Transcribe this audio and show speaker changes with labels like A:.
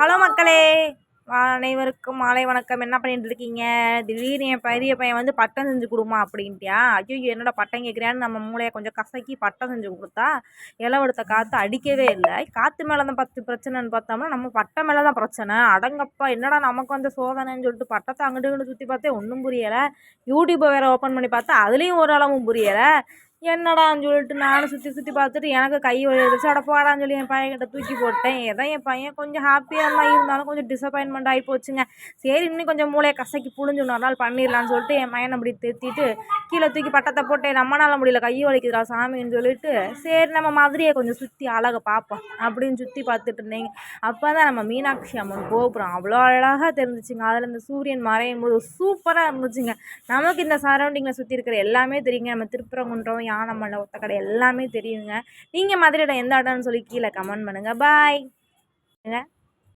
A: Hello மக்களே அனைவருக்கும் மாலை வணக்கம். என்ன பண்ணிட்டு இருக்கீங்க? திடீர்னு என் பெரிய பையன் வந்து பட்டம் செஞ்சு கொடுமா அப்படின்ட்டியா? ஐயோ என்னடா பட்டம் கேட்குறியான்னு நம்ம மூளையை கொஞ்சம் கசக்கி பட்டம் செஞ்சு கொடுத்தா இளவெடுத்த காற்று அடிக்கவே இல்லை. காற்று மேலே தான் பத்து பிரச்சனைன்னு பார்த்தோம்னா நம்ம பட்டம் மேலே தான் பிரச்சனை. அடங்கப்பா என்னடா நமக்கு வந்து சோதனைன்னு சொல்லிட்டு பட்டத்தை அங்கிட்டு இங்கிட்டு சுற்றி பார்த்தே ஒன்றும் புரியலை. யூடியூப்பை வேறு ஓப்பன் பண்ணி பார்த்தா அதுலேயும் ஓரளவும் புரியலை. என்னடான்னு சொல்லிட்டு நானும் சுற்றி சுற்றி பார்த்துட்டு எனக்கு கை வலிச்சு அட போடான்னு சொல்லி என் பையன்கிட்ட தூக்கி போட்டேன். ஏதோ என் பையன் கொஞ்சம் ஹாப்பியாக தான் இருந்தாலும் கொஞ்சம் டிசப்பாயின்மெண்ட் ஆகி போச்சுங்க. சரி இன்னும் கொஞ்சம் மூளையை கசக்கி புழிஞ்சு ஒரு நாள் பண்ணிடலான்னு சொல்லிட்டு என் பையனை அப்படி தேத்திட்டு கீழே தூக்கி பட்டத்தை போட்டேன் நம்மளால முடியல கை வலிக்குதுடா சாமின்னு சொல்லிட்டு சரி நம்ம மதுரையை கொஞ்சம் சுற்றி அழகை பார்ப்போம் அப்படின்னு சுற்றி பார்த்துட்டு இருந்தேங்க. அப்போ தான் நம்ம மீனாட்சி அம்மன் கோபுரம் அவ்வளோ அழகாக தெரிஞ்சிச்சுங்க. அதில் இந்த சூரியன் மறையும் போது சூப்பராக இருந்துச்சுங்க. நமக்கு இந்த சரௌண்டிங்கில் சுற்றி இருக்கிற எல்லாமே தெரியுங்க. நம்ம திருப்பரங்குன்றம் ஒத்த ஒத்தக்கடை எல்லாமே தெரியுங்க. நீங்கள் மதுரையில் எந்த இடம்னு சொல்லி கீழே கமெண்ட் பண்ணுங்கள் பாய்